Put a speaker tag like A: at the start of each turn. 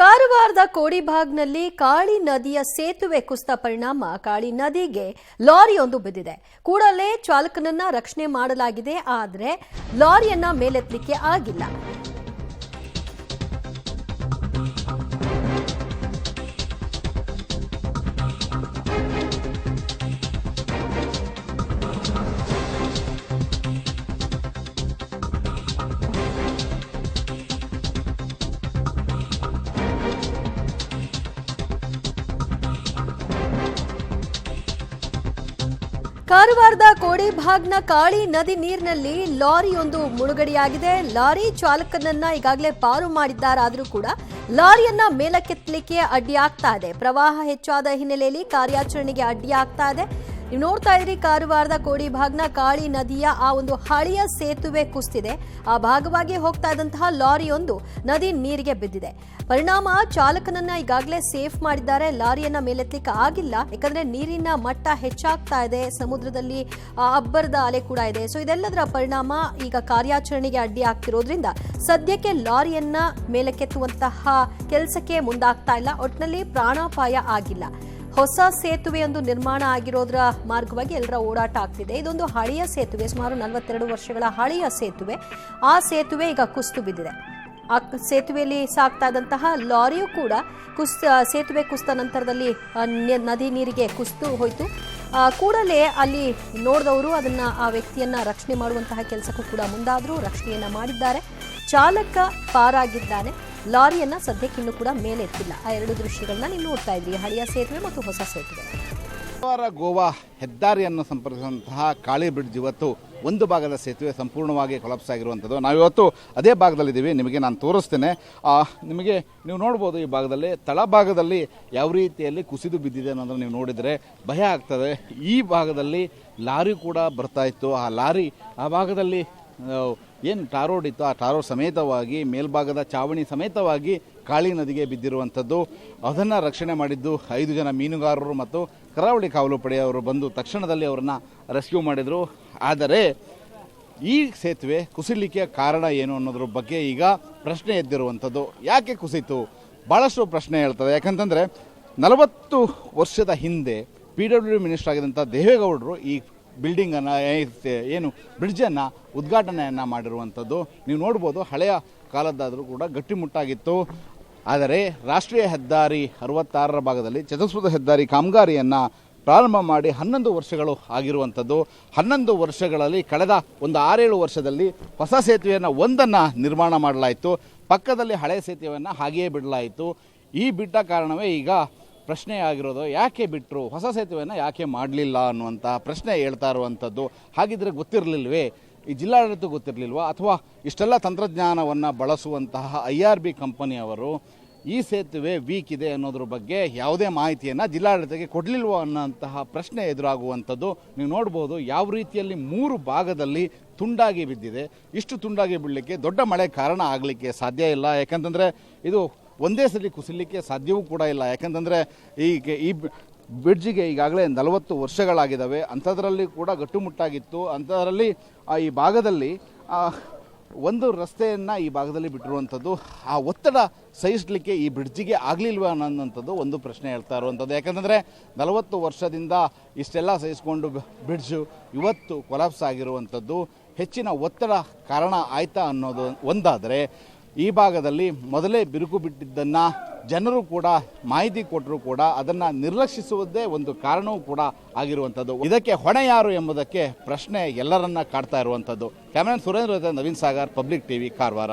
A: ಕಾರವಾರದ ಕೋಡಿಭಾಗ್ನಲ್ಲಿ ಕಾಳಿ ನದಿಯ ಸೇತುವೆ ಕುಸಿತ ಪರಿಣಾಮ ಕಾಳಿ ನದಿಗೆ ಲಾರಿಯೊಂದು ಬಿದ್ದಿದೆ. ಕೂಡಲೇ ಚಾಲಕನನ್ನ ರಕ್ಷಣೆ ಮಾಡಲಾಗಿದೆ, ಆದರೆ ಲಾರಿಯನ್ನ ಮೇಲೆತ್ತಲಿಕ್ಕೆ ಆಗಿಲ್ಲ. ಕಾರವಾರದ ಕೋಡಿಭಾಗ್ನ ಕಾಳಿ ನದಿ ನೀರಿನಲ್ಲಿ ಲಾರಿಯೊಂದು ಮುಳುಗಡೆಯಾಗಿದೆ. ಲಾರಿ ಚಾಲಕನನ್ನ ಈಗಾಗಲೇ ಪಾರು ಮಾಡಿದ್ದಾರಾದರೂ ಕೂಡ ಲಾರಿಯನ್ನ ಮೇಲಕ್ಕೆತ್ತಲಿಕ್ಕೆ ಅಡ್ಡಿಯಾಗ್ತಾ ಇದೆ. ಪ್ರವಾಹ ಹೆಚ್ಚಾದ ಹಿನ್ನೆಲೆಯಲ್ಲಿ ಕಾರ್ಯಾಚರಣೆಗೆ ಅಡ್ಡಿಯಾಗ್ತಾ ಇದೆ. ನೀವು ನೋಡ್ತಾ ಇದ್ರಿ ಕಾರವಾರದ ಕೋಡಿ ಭಾಗ್ನ ಕಾಳಿ ನದಿಯ ಆ ಒಂದು ಹಳೆಯ ಸೇತುವೆ ಕುಸ್ತಿದೆ. ಆ ಭಾಗವಾಗಿ ಹೋಗ್ತಾ ಇದ್ದಂತಹ ಲಾರಿಯೊಂದು ನದಿ ನೀರಿಗೆ ಬಿದ್ದಿದೆ. ಪರಿಣಾಮ, ಚಾಲಕನನ್ನ ಈಗಾಗಲೇ ಸೇಫ್ ಮಾಡಿದ್ದಾರೆ. ಲಾರಿಯನ್ನ ಮೇಲೆತ್ತಲಿಕ್ಕೆ ಆಗಿಲ್ಲ. ಯಾಕಂದ್ರೆ ನೀರಿನ ಮಟ್ಟ ಹೆಚ್ಚಾಗ್ತಾ ಇದೆ. ಸಮುದ್ರದಲ್ಲಿ ಅಬ್ಬರದ ಅಲೆ ಕೂಡ ಇದೆ. ಸೊ ಇದೆಲ್ಲದರ ಪರಿಣಾಮ ಈಗ ಕಾರ್ಯಾಚರಣೆಗೆ ಅಡ್ಡಿ ಆಗ್ತಿರೋದ್ರಿಂದ ಸದ್ಯಕ್ಕೆ ಲಾರಿಯನ್ನ ಮೇಲಕ್ಕೆತ್ತುವಂತಹ ಕೆಲಸಕ್ಕೆ ಮುಂದಾಗ್ತಾ ಇಲ್ಲ. ಒಟ್ಟಿನಲ್ಲಿ ಪ್ರಾಣಾಪಾಯ ಆಗಿಲ್ಲ. ಹೊಸ ಸೇತುವೆಯೊಂದು ನಿರ್ಮಾಣ ಆಗಿರೋದ್ರ ಮಾರ್ಗವಾಗಿ ಎಲ್ಲರ ಓಡಾಟ ಆಗ್ತಿದೆ. ಇದೊಂದು ಹಳೆಯ ಸೇತುವೆ, ಸುಮಾರು ನಲವತ್ತೆರಡು ವರ್ಷಗಳ ಹಳೆಯ ಸೇತುವೆ. ಆ ಸೇತುವೆ ಈಗ ಕುಸ್ತು ಬಿದ್ದಿದೆ. ಆ ಸೇತುವೆಯಲ್ಲಿ ಸಾಗ್ತಾ ಇದ್ದಂತಹ ಲಾರಿಯು ಕೂಡ ಕುಸ್, ಸೇತುವೆ ಕುಸಿದ ನಂತರದಲ್ಲಿ ನದಿ ನೀರಿಗೆ ಕುಸ್ತು ಹೋಯಿತು. ಕೂಡಲೇ ಅಲ್ಲಿ ನೋಡಿದವರು ಅದನ್ನ ಆ ವ್ಯಕ್ತಿಯನ್ನ ರಕ್ಷಣೆ ಮಾಡುವಂತಹ ಕೆಲಸಕ್ಕೂ ಕೂಡ ಮುಂದಾದರೂ, ರಕ್ಷಣೆಯನ್ನು ಮಾಡಿದ್ದಾರೆ. ಚಾಲಕ ಪಾರಾಗಿದ್ದಾನೆ. ಲಾರಿಯನ್ನ ಸದ್ಯಕ್ಕಿನ್ನೂ ಕೂಡ ಮೇಲೆತ್ತಿಲ್ಲ ಆ ಎರಡು ದೃಶ್ಯಗಳನ್ನ ನೀವು ನೋಡ್ತಾ ಇದ್ರಿ. ಹಳೆಯ ಸೇತುವೆ ಮತ್ತು ಹೊಸ ಸೇತುವೆ.
B: ಗೋವಾ ಹೆದ್ದಾರಿಯನ್ನು ಸಂಪರ್ಕಿಸುವಂತಹ ಕಾಳಿ ಬ್ರಿಡ್ಜ್ ಇವತ್ತು ಒಂದು ಭಾಗದ ಸೇತುವೆ ಸಂಪೂರ್ಣವಾಗಿ ಕೊಲಾಪ್ಸ್ ಆಗಿರುವಂಥದ್ದು. ನಾವಿವತ್ತು ಅದೇ ಭಾಗದಲ್ಲಿದ್ದೀವಿ. ನಿಮಗೆ ನಾನು ತೋರಿಸ್ತೇನೆ. ನಿಮಗೆ ನೀವು ನೋಡ್ಬೋದು ಈ ಭಾಗದಲ್ಲಿ ತಳಭಾಗದಲ್ಲಿ ಯಾವ ರೀತಿಯಲ್ಲಿ ಕುಸಿದು ಬಿದ್ದಿದೆ ಅನ್ನೋದನ್ನು ನೀವು ನೋಡಿದರೆ ಭಯ ಆಗ್ತದೆ. ಈ ಭಾಗದಲ್ಲಿ ಲಾರಿ ಕೂಡ ಬರ್ತಾ ಇತ್ತು. ಆ ಲಾರಿ ಆ ಭಾಗದಲ್ಲಿ ಏನು ಟಾರೋಡ್ ಇತ್ತು ಆ ಟಾರೋಡ್ ಸಮೇತವಾಗಿ, ಮೇಲ್ಭಾಗದ ಚಾವಣಿ ಸಮೇತವಾಗಿ ಕಾಳಿ ನದಿಗೆ ಬಿದ್ದಿರುವಂಥದ್ದು. ಅದನ್ನು ರಕ್ಷಣೆ ಮಾಡಿದ್ದು ಐದು ಜನ ಮೀನುಗಾರರು ಮತ್ತು ಕರಾವಳಿ ಕಾವಲು ಪಡೆಯವರು ಬಂದು ತಕ್ಷಣದಲ್ಲಿ ಅವರನ್ನು ರೆಸ್ಕ್ಯೂ ಮಾಡಿದರು. ಆದರೆ ಈ ಸೇತುವೆ ಕುಸಿಲಿಕ್ಕೆ ಕಾರಣ ಏನು ಅನ್ನೋದ್ರ ಬಗ್ಗೆ ಈಗ ಪ್ರಶ್ನೆ ಎದ್ದಿರುವಂಥದ್ದು. ಯಾಕೆ ಕುಸಿತು? ಭಾಳಷ್ಟು ಪ್ರಶ್ನೆ ಹೇಳ್ತದೆ. ಯಾಕಂತಂದರೆ ನಲವತ್ತು ವರ್ಷದ ಹಿಂದೆ ಪಿ ಡಬ್ಲ್ಯೂ ಮಿನಿಸ್ಟರ್ ಆಗಿದ್ದಂಥ ದೇವೇಗೌಡರು ಈ ಬಿಲ್ಡಿಂಗನ್ನು ಏನು ಬ್ರಿಡ್ಜನ್ನು ಉದ್ಘಾಟನೆಯನ್ನು ಮಾಡಿರುವಂಥದ್ದು. ನೀವು ನೋಡ್ಬೋದು ಹಳೆಯ ಕಾಲದ್ದಾದರೂ ಕೂಡ ಗಟ್ಟಿಮುಟ್ಟಾಗಿತ್ತು ಆದರೆ ರಾಷ್ಟ್ರೀಯ ಹೆದ್ದಾರಿ ಅರವತ್ತಾರರ ಭಾಗದಲ್ಲಿ ಚತುಸ್ಪದ ಹೆದ್ದಾರಿ ಕಾಮಗಾರಿಯನ್ನು ಪ್ರಾರಂಭ ಮಾಡಿ ಹನ್ನೊಂದು ವರ್ಷಗಳು ಆಗಿರುವಂಥದ್ದು. ಹನ್ನೊಂದು ವರ್ಷಗಳಲ್ಲಿ ಕಳೆದ ಒಂದು ಆರೇಳು ವರ್ಷದಲ್ಲಿ ಹೊಸ ಸೇತುವೆಯನ್ನು ಒಂದನ್ನು ನಿರ್ಮಾಣ ಮಾಡಲಾಯಿತು. ಪಕ್ಕದಲ್ಲಿ ಹಳೆ ಸೇತುವೆಯನ್ನು ಹಾಗೆಯೇ ಬಿಡಲಾಯಿತು. ಈ ಬಿಟ್ಟ ಕಾರಣವೇ ಈಗ ಪ್ರಶ್ನೆ ಆಗಿರೋದು, ಯಾಕೆ ಬಿಟ್ಟರು ಹೊಸ ಸೇತುವೆಯನ್ನು ಯಾಕೆ ಮಾಡಲಿಲ್ಲ ಅನ್ನುವಂಥ ಪ್ರಶ್ನೆ ಹೇಳ್ತಾ ಇರುವಂಥದ್ದು ಹಾಗಿದ್ರೆ ಗೊತ್ತಿರಲಿಲ್ವೇ? ಈ ಜಿಲ್ಲಾಡಳಿತ ಗೊತ್ತಿರಲಿಲ್ವಾ? ಅಥವಾ ಇಷ್ಟೆಲ್ಲ ತಂತ್ರಜ್ಞಾನವನ್ನು ಬಳಸುವಂತಹ ಐ ಆರ್ ಬಿ ಕಂಪನಿಯವರು ಈ ಸೇತುವೆ ವೀಕ್ ಇದೆ ಅನ್ನೋದ್ರ ಬಗ್ಗೆ ಯಾವುದೇ ಮಾಹಿತಿಯನ್ನು ಜಿಲ್ಲಾಡಳಿತಕ್ಕೆ ಕೊಡಲಿಲ್ವೋ ಅನ್ನೋಂತಹ ಪ್ರಶ್ನೆ ಎದುರಾಗುವಂಥದ್ದು ನೀವು ನೋಡ್ಬೋದು, ಯಾವ ರೀತಿಯಲ್ಲಿ ಮೂರು ಭಾಗದಲ್ಲಿ ತುಂಡಾಗಿ ಬಿದ್ದಿದೆ. ಇಷ್ಟು ತುಂಡಾಗಿ ಬೀಳಲಿಕ್ಕೆ ದೊಡ್ಡ ಮಳೆ ಕಾರಣ ಆಗಲಿಕ್ಕೆ ಸಾಧ್ಯ ಇಲ್ಲ. ಯಾಕಂತಂದರೆ ಇದು ಒಂದೇ ಸಲ ಕುಸಿಲಿಕ್ಕೆ ಸಾಧ್ಯವೂ ಕೂಡ ಇಲ್ಲ. ಯಾಕಂತಂದರೆ ಈ ಈ ಬ್ರಿಡ್ಜಿಗೆ ಈಗಾಗಲೇ ನಲವತ್ತು ವರ್ಷಗಳಾಗಿದ್ದಾವೆ. ಅಂಥದ್ರಲ್ಲಿ ಕೂಡ ಗಟ್ಟುಮುಟ್ಟಾಗಿತ್ತು ಅಂಥದ್ರಲ್ಲಿ ಈ ಭಾಗದಲ್ಲಿ ಒಂದು ರಸ್ತೆಯನ್ನು ಈ ಭಾಗದಲ್ಲಿ ಬಿಟ್ಟಿರುವಂಥದ್ದು. ಆ ಒತ್ತಡ ಸಹಿಸಲಿಕ್ಕೆ ಈ ಬ್ರಿಡ್ಜಿಗೆ ಆಗಲಿಲ್ವ ಅನ್ನೋಂಥದ್ದು ಒಂದು ಪ್ರಶ್ನೆ ಹೇಳ್ತಾ ಇರುವಂಥದ್ದು. ಯಾಕಂತಂದರೆ ನಲವತ್ತು ವರ್ಷದಿಂದ ಇಷ್ಟೆಲ್ಲ ಸಹಿಸಿಕೊಂಡು ಬ್ರಿಡ್ಜು ಇವತ್ತು ಕೊಲಾಪ್ಸ್ ಆಗಿರುವಂಥದ್ದು. ಹೆಚ್ಚಿನ ಒತ್ತಡ ಕಾರಣ ಆಯ್ತಾ ಅನ್ನೋದು ಒಂದಾದರೆ ಈ ಭಾಗದಲ್ಲಿ ಮೊದಲೇ ಬಿರುಕು ಬಿಟ್ಟಿದ್ದನ್ನು ಜನರು ಕೂಡ, ಮಾಹಿತಿ ಕೊಟ್ಟರು ಕೂಡ ಅದನ್ನು ನಿರ್ಲಕ್ಷಿಸುವುದೇ ಒಂದು ಕಾರಣವೂ ಕೂಡ ಆಗಿರುವಂಥದ್ದು. ಇದಕ್ಕೆ ಹೊಣೆ ಯಾರು ಎಂಬುದಕ್ಕೆ ಪ್ರಶ್ನೆ ಎಲ್ಲರನ್ನ ಕಾಡ್ತಾ ಇರುವಂಥದ್ದು. Cameraman Surendra Naveen Sagar, public TV, Karwar.